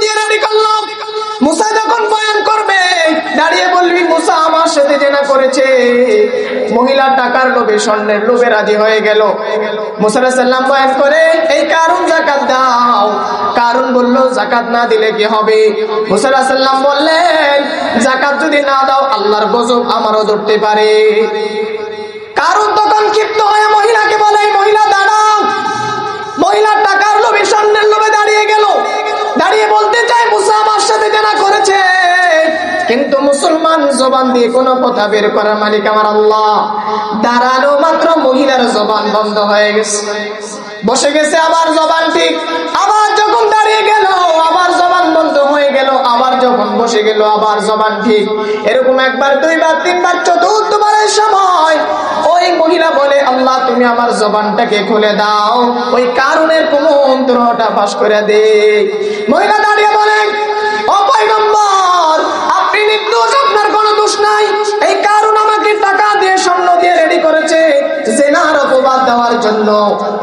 দিয়ে মুসা যখন বয়ান করবে, দাঁড়িয়ে বলবি, মুসা আমার সাথে জেনা করেছে। টাকার লোভে, স্বর্ণের লোভে রাজি হয়ে গেল। মুসা সাল্লাম বয়ান করে, এই কারণ জাকাত দাও। কারণ বলল জাকাত না দিলে কি হবে? মুসা সাল্লাম বললেন জাকাত যদি না দাও, আল্লাহর গজব আমারও ধরতে পারে। কারণ তখন ক্ষিপ্ত হয়ে মহিলাকে বলে, মহিলা, দাঁড়াও। জবান দিয়ে কোনো কথা বের করার মালিক আমার আল্লাহ। দাঁড়ানো মাত্র মহিলার জবান বন্ধ হয়ে গেছে। বসে গেছে আবার জবান ঠিক। আবার যখন দাঁড়িয়ে গেল আবার জবান বন্ধ হয়ে গেল। আবার যখন বসে গেল, আবার জবান ঠিক। এরকম একবার, দুইবার, তিনবার, চতুর্থবারের সময় ওই মহিলা বলে, আল্লাহ, তুমি আমার জবানটাকে খুলে দাও। ওই কারণের কুমন্ত্রটা পাশ করে দে। মহিলা দেওয়ার জন্য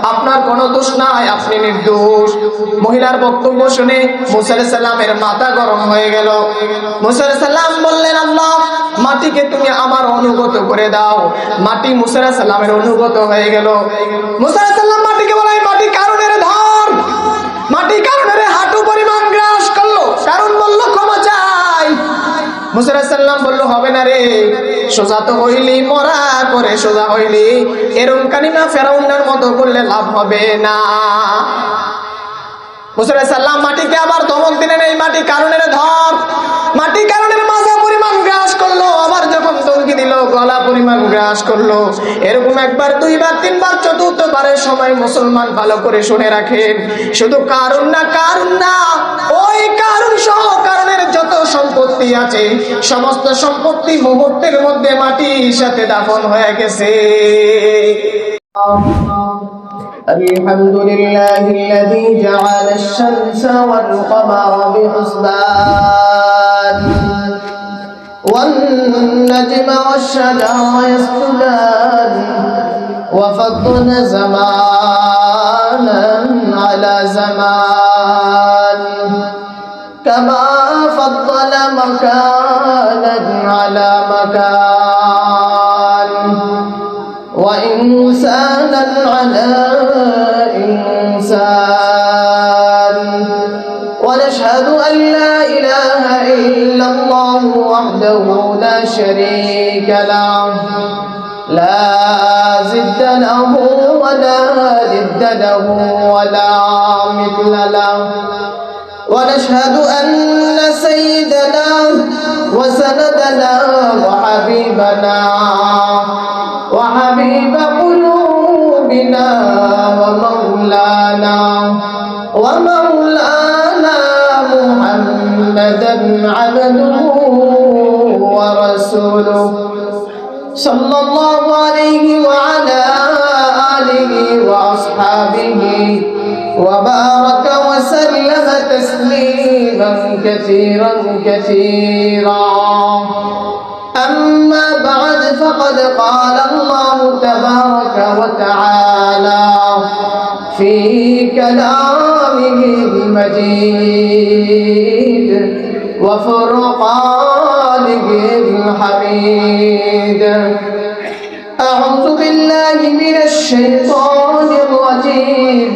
আপনার কোনো দোষ নাই, আপনি নির্দোষ। মহিলার বক্তব্য শুনে মুসার সাল্লামের মাথা গরম হয়ে গেল। মুসার সাল্লাম বললেন, আল্লাহ, মাটিকে তুমি আমার অনুগত করে দাও। মাটি মুসার সাল্লামের অনুগত হয়ে গেল। মুসার সাল্লাম মাটিকে বলে মাটি কারণের ধর। মাটি কারণের হাঁটু পরিমাণ গ্রাস করল। কারণ বলল, ক্ষমা চাই। মুসাল্লাম বলল, হবে না রে। সোজা তো হইলি, মরা করে সোজা হইলি। এরম কানিমা ফেরাউন্ডার মতো করলে লাভ হবে না। মুসাল্লাম মাটিকে আবার মাটি কারণের ধর। মাটি কারণের পরিমাণ গ্রাস করল। আবার যখন দিল, গলা পরিমাণ গ্রাস করল। এরকম একবার, দুইবার, তিনবার, চতুর্থবারের সময় মুসলমান ভালো করে শুনে রাখেন। শুধু কারণ না কারণ না, ওই কারণ সহ সম্পত্তি আছে সমস্ত সম্পত্তি মুহূর্তের মধ্যে মাটির সাথে দাফন হয়ে গেছে الحمد لله الذي جعل الشمس والقمر بحسبان والنجم والشجر يسجدان وفضل زمانا على زمان كما فضل مكانا على مكان. وإنسانا على إنسان. ونشهد أن لا إله إلا الله وحده لا شريك له. لا زد له ولا ضد له ولا مثل له. ونشهد أن سيدنا وسندنا وحبيبنا وحبيب قلوبنا ومولانا ومولانا محمدا عبده ورسوله صلى الله عليه وعلى آله وأصحابه وبارك وسلم تسليما كثيرا كثيرا. أما بعد فقد قال الله تبارك وتعالى في كلامه المجيد وفرقانه الحميد. أعوذ بالله من الشيطان الرجيم.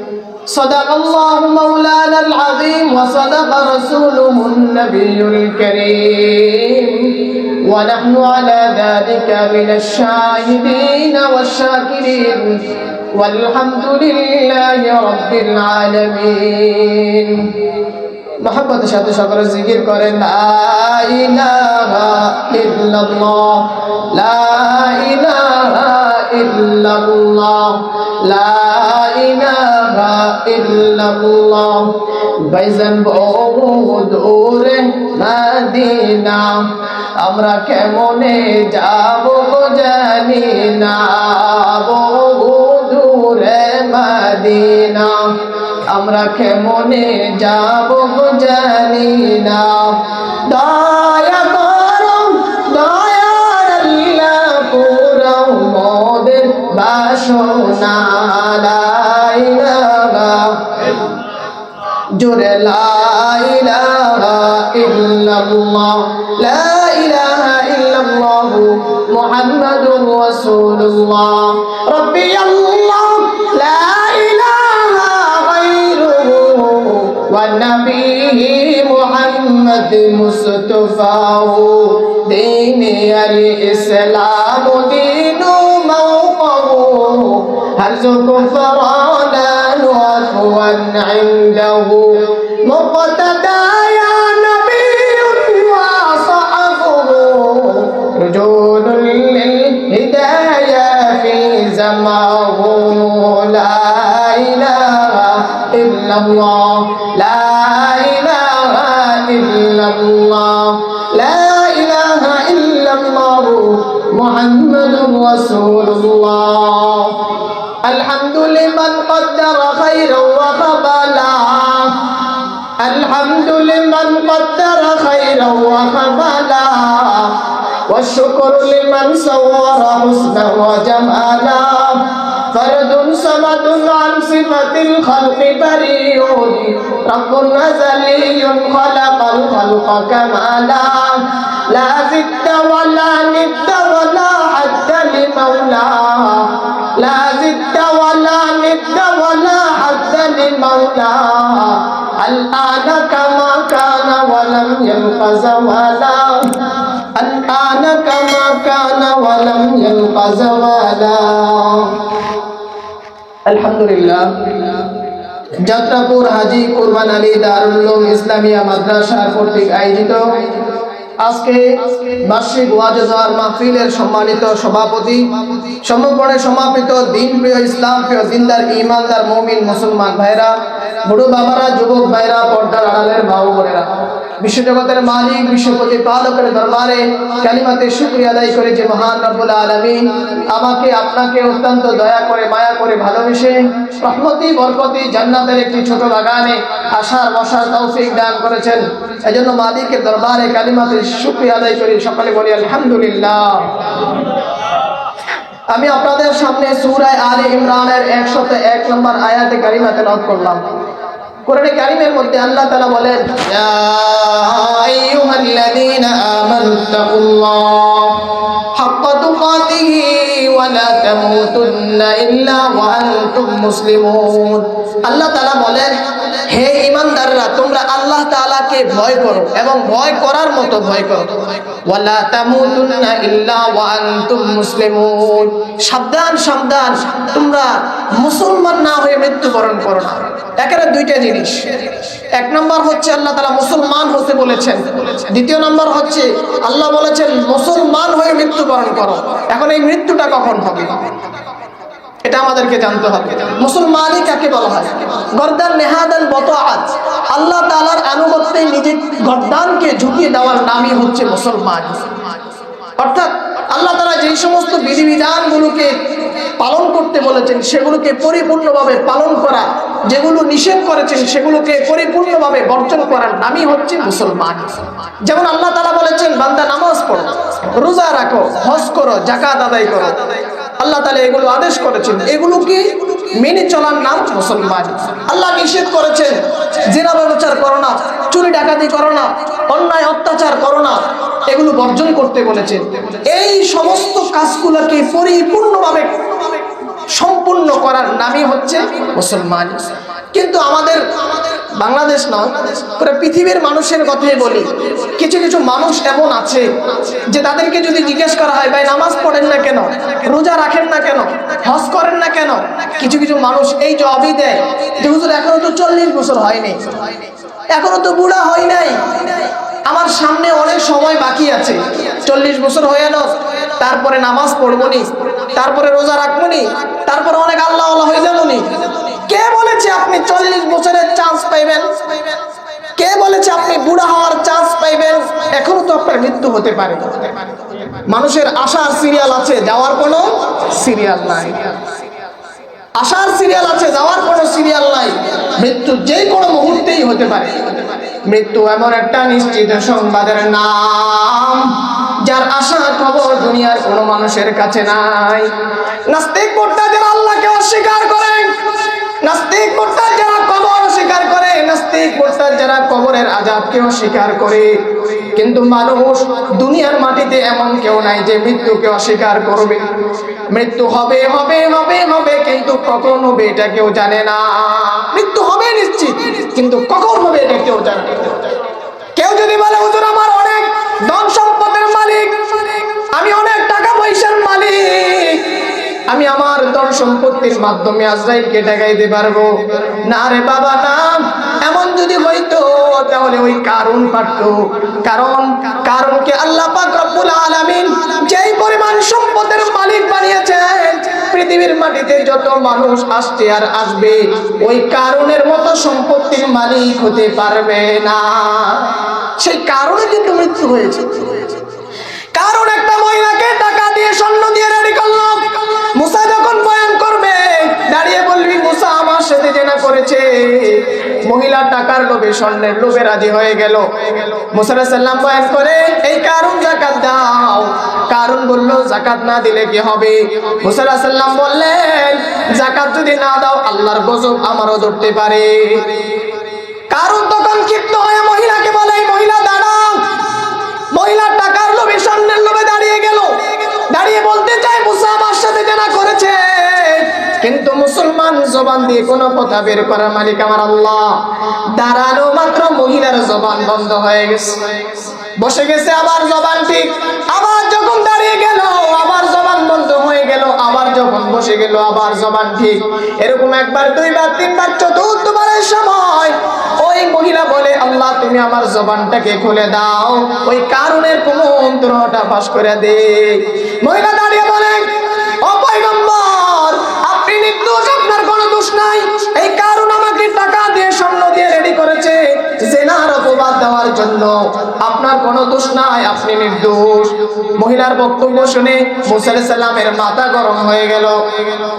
صدق الله مولانا العظيم وصدق رسوله النبي الكريم ونحن على ذلك من الشاهدين والشاكرين والحمد لله رب العالمين محبت সাথে সকলে জিকির করেন লা ইলাহা ইল্লাল্লাহ লা ইলাহা ইল্লাল্লাহ লা দূরে আমরা কেমনে যাব জানি না। বহু মদিনা। আমরা কেমনে যাব জানি না। জোরে লা ইলাহা ইল্লাল্লাহ লা ইলাহা ইল্লাল্লাহ মুহাম্মাদুর রাসূলুল্লাহ রাব্বি আল্লাহ লা ইলাহা গায়রুহু ওয়া নবিহি মুহাম্মদ মুস্তাফাহু দীনে আল ইসলাম দীনু মাওকাহু هرزق وعفوا عنده مقتدى نبي وصحبه رجول للهداية في زماه لا إله إلا الله لا إله إلا الله لا إله إلا الله محمد رسول الله. الحمد لمن قدر خيرا وقبلا الحمد لمن قدر خيرا وقبلا والشكر لمن صور حسنا وجمالا فرد صمد عن صفة الخلق بريء رب أزلي خلق الخلق كمالا لا زد ولا ند ولا حد لمولاه حد لمولاه الآن كما كان ولم يلق زوالا الآن كما كان ولم يلق زوالا الحمد لله যাত্রাপুর হাজি কুরবান আলী দারুল উলুম ইসলামিয়া মাদ্রাসার কর্তৃক আয়োজিত আজকে বার্ষিক ওয়াজেজার মাহফিলের সম্মানিত সভাপতি সমর্পণে সমাপিত দিন প্রিয় ইসলাম প্রিয় জিন্দার ইমানদার মমিন মুসলমান ভাইরা, বুড়ো বাবারা, যুবক ভাইরা, পর্দার আড়ালের ও বোনেরা। বিশ্বজগতের মালিক, বিশ্বপতি পালকের দরবারে কালিমাতে শুক্রিয়া আদায় করে যে মহান রব্বুল আলমিন আমাকে, আপনাকে অত্যন্ত দয়া করে, মায়া করে ভালোবেসে রহমতি, বরকতি, জান্নাতের একটি ছোট বাগানে আসার, বসার তৌফিক দান করেছেন। এজন্য মালিকের দরবারে কালিমাতে শুক্রিয়া আদায় করি। সকালে বলি, আলহামদুলিল্লাহ। আমি আপনাদের সামনে সুরায় আলী ইমরানের একশত এক নম্বর আয়াতে কারিমা তেলাওয়াত করলাম। কোরআনে কারিমের মধ্যে আল্লাহ তাআলা বলেন, ইয়া আইয়ুহাল্লাযীনা আমানুত্তাকুল্লাহ হাক্কা তুকাতিহি ওয়া লা তামুতুন্না ইল্লা ওয়া আনতুম মুসলিমুন। আল্লাহ তাআলা বলেন হে ইমানদাররা, তোমরা আল্লাহ তাআলাকে ভয় করো এবং ভয় করার মতো ভয় করো। ওয়ালা তামুতুন্না ইল্লা ওয়া আনতুম মুসলিমুন। সাবধান সাবধান, তোমরা মুসলমান না হয়ে মৃত্যুবরণ করো না। একেবারে দুইটা জিনিস। এক নম্বর হচ্ছে আল্লাহ তাআলা মুসলমান হতে বলেছেন। দ্বিতীয় নম্বর হচ্ছে আল্লাহ বলেছেন, মুসলমান হয়ে মৃত্যুবরণ করো। এখন এই মৃত্যুটা কখন হবে? এটা আমাদেরকে জানতে হবে। মুসলমানই কাকে বলা হয়? দেওয়ার নামই হচ্ছে মুসলমান। অর্থাৎ আল্লাহ যেই সমস্ত বিধিবিধানগুলোকে পালন করতে বলেছেন, সেগুলোকে পরিপূর্ণভাবে পালন করা, যেগুলো নিষেধ করেছেন, সেগুলোকে পরিপূর্ণভাবে বর্জন করার নামই হচ্ছে মুসলমান। যেমন আল্লাহ তাআলা বলেছেন, বান্দা নামাজ পড়ো, রোজা রাখো, হজ করো জাকাত আদায় করো। আল্লাহ তালা এগুলো আদেশ করেছেন। এগুলোকে মেনে চলার নাম মুসলমান। আল্লাহ নিষেধ করেছেন, জেনা ব্যবচার করো না, চুরি ডাকাতি করো না, অন্যায় অত্যাচার করো না, এগুলো বর্জন করতে বলেছেন। এই সমস্ত কাজগুলোকে পরিপূর্ণভাবে সম্পূর্ণ করার নামই হচ্ছে মুসলমান। কিন্তু আমাদের বাংলাদেশ নয়, পুরো পৃথিবীর মানুষের কথাই বলি। কিছু কিছু মানুষ এমন আছে যে তাদেরকে যদি জিজ্ঞেস করা হয়, ভাই, নামাজ পড়েন না কেন? রোজা রাখেন না কেন? হজ করেন না কেন? কিছু কিছু মানুষ এই জবাবই দেয় যে, হুজুর, এখনও তো চল্লিশ বছর হয়নি। এখনও তো বুড়া হয় নাই। আমার সামনে অনেক সময় বাকি আছে। চল্লিশ বছর হয়ে গেল, তারপরে নামাজ পড়বনি তারপরে রোজা রাখবনি তারপরে অনেক আল্লাহ আল্লাহ হয়ে যাব নি। কে বলেছে আপনি চল্লিশ বছরের চান্স পাইবেন? কে বলেছে আপনি বুড়া হওয়ার চান্স পাইবেন? এখনও তো আপনার মৃত্যু হতে পারে। মানুষের আশার সিরিয়াল আছে, যাওয়ার কোনো সিরিয়াল নাই। আশার সিরিয়াল আছে, যাওয়ার কোনো সিরিয়াল নাই। মৃত্যু যে কোনো মুহূর্তেই হতে পারে। মৃত্যু এমন একটা নিশ্চিত সংবাদের নাম, যার আশা খবর দুনিয়ার কোনো মানুষের কাছে নাই। নাস্তিক মোর্তা যারা আল্লাহকে অস্বীকার করেন নাস্তিক মোর্তা যারা কবর অস্বীকার করে, নাস্তিক মোর্তা যারা কবরের আজাবকে অস্বীকার করে। কিন্তু মানুষ দুনিয়ার মাটিতে এমন কেউ নাই যে মৃত্যুকে অস্বীকার করবে। মৃত্যু হবে হবে হবে হবে, কিন্তু কখন হবে এটা কেউ জানে না। মৃত্যু হবে নিশ্চিত, কিন্তু কখন হবে এটা কেউ জানে কেউ যদি বলে, হুজুর, আমার অনেক ধন সম্পদের মালিক, আমি অনেক টাকা পয়সার মালিক, আমি আমার ধন সম্পত্তির মাধ্যমে আজরাইলকে টাকাইতে পারব। না রে বাবা, না। এমন যদি হইতো তাহলে ওই কারণ পারতো কারণ, কারণকে আল্লাহ পাক রব্বুল আলামিন যেই পরিমাণ সম্পদের মালিক বানিয়েছেন, পৃথিবীর মাটিতে যত মানুষ আসছে আর আসবে, ওই কারণের মতো সম্পত্তির মালিক হতে পারবে না। সেই কারণে কিন্তু মৃত্যু হয়েছে। কারণ একটা মহিলাকে টাকা দিয়ে স্বর্ণ দিয়ে রেডি করল। টাকার লোভে, স্বর্ণের লোভে রাজি হয়ে গেল। মুসা সাল্লাম বয়ান করে, এই কারণ জাকাত দাও? কারণ বলল, জাকাত না দিলে কি হবে? মুসা সাল্লাম বললেন, জাকাত যদি না দাও, আল্লাহর গজব আমারও ধরতে পারে। কারণ তখন ক্ষিপ্ত হয়ে মহিলাকে বলে, "এই মহিলা, দাঁড়াও। মহিলা টাকার লোভে, স্বর্ণের লোভে দাঁড়িয়ে গেল। দাঁড়িয়ে বলতে চাই কিন্তু মুসলমান জবান দিয়ে কোনো কথা বের করার মালিক আমার আল্লাহ। দাঁড়ানো মাত্র মহিলার জবান বন্ধ হয়ে গেছে। বসে গেছে আবার জবান ঠিক। আবার যখন দাঁড়িয়ে গেল, আবার জবান বন্ধ হয়ে গেল, আবার যখন বসে গেল, আবার জবান ঠিক। এরকম একবার, দুইবার, তিনবার, চতুর্থবারের সময় ওই মহিলা বলে, আল্লাহ, তুমি আমার জবানটাকে খুলে দাও। ওই কারণের কুমন্ত্রটা পাশ করে দে। মহিলা দাঁড়িয়ে দেওয়ার জন্য। আপনার কোনো দোষ নাই, আপনি নির্দোষ। মহিলার বক্তব্য শুনে মুসা সাল্লামের মাথা গরম হয়ে গেল।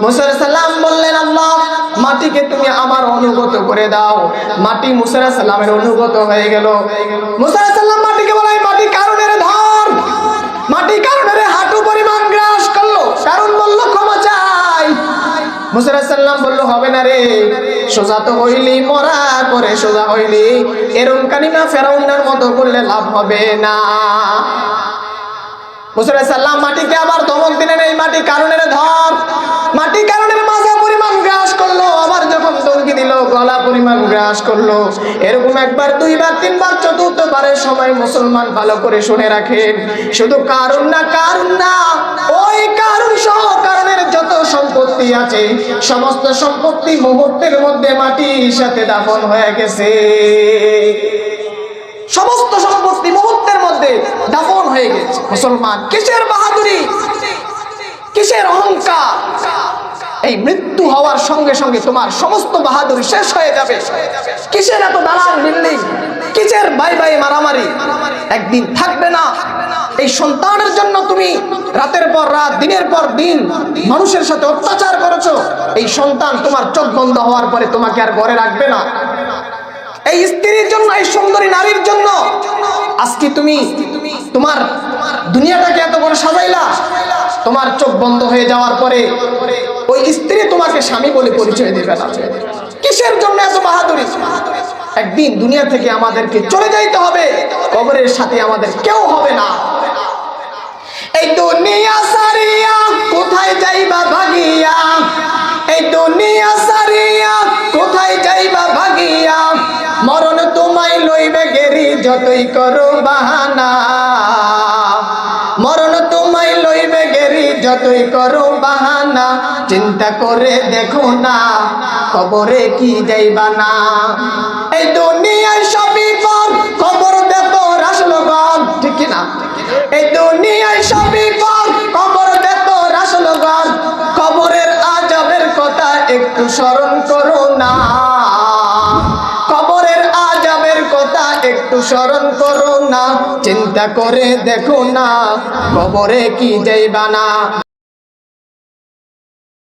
মুসা সাল্লাম বললেন, আল্লাহ, মাটিকে তুমি আমার অনুগত করে দাও। মাটি মুসা সাল্লামের অনুগত হয়ে গেল। মুসা সাল্লাম মাটিকে বলে মাটি কারণের ধর? মাটি কারণের হাঁটু পরিমাণ গ্রাস করল। কারণ বলল, ক্ষমা চাই। মুসাল্লাম বলল, হবে না রে। সোজা তো হইলি মরা করে সোজা হইলি। এরম কানিমা ফেরাউন্নার মতো করলে লাভ হবে না। আবার যখন গলা পরিমাণ গ্রাস করল। এরকম একবার, দুইবার, তিনবার, চতুর্থবারের সময় মুসলমান ভালো করে শুনে রাখেন। শুধু কারণ না কারণ না সম্পত্তি আছে, সমস্ত সম্পত্তি মুহূর্তের মধ্যে মাটির সাথে দাফন হয়ে গেছে। সমস্ত সম্পত্তি মুহূর্তের মধ্যে দাফন হয়ে গেছে। মুসলমান, কিসের বাহাদুরি? কিসের অহংকার? এই মৃত্যু হওয়ার সঙ্গে সঙ্গে তোমার সমস্ত বাহাদুরি শেষ হয়ে যাবে। কিসের এত দালান বিল্ডিং? কিসের বাই বাই মারামারি? একদিন থাকবে না। এই সন্তানের জন্য তুমি রাতের পর রাত, দিনের পর দিন মানুষের সাথে অত্যাচার করেছ। এই সন্তান তোমার চোখ বন্ধ হওয়ার পরে তোমাকে আর ঘরে রাখবে না। এই স্ত্রীর জন্য, এই সুন্দরী নারীর জন্য আজকে তুমি তোমার দুনিয়াটাকে এত বড় সাজাইলা। তোমার চোখ বন্ধ হয়ে যাওয়ার পরে ওই স্ত্রী তোমাকে স্বামী বলে পরিচয় দেবে না। কিসের জন্য এত বাহাদুরি? একদিন দুনিয়া থেকে আমাদেরকে চলে যাইতে হবে। কবরের সাথে আমাদের কেউ হবে না। এই দুনিয়া সারিয়া কোথায় যাইবা ভাগিয়া? এই দুনিয়া সারিয়া কোথায় যাইবা ভাগিয়া? মরণ তোমায় লইবে গেরি যতই করো বাহানা। মরণ তোমায় লইবে গেরি যতই করো বাহানা। চিন্তা করে দেখো না, কবরে কি যাইবা না। এই দুনিয়ায় সবই পর, খবর দেখো রাসলো ঠিক না এই দুনিয়ায় সবই পর কবর দেখো রাসলো গম খবরের আজবের কথা একটু স্মরণ করো না। খবরের আজবের কথা একটু স্মরণ করো না। চিন্তা করে দেখো না খবরে কি যাইবা না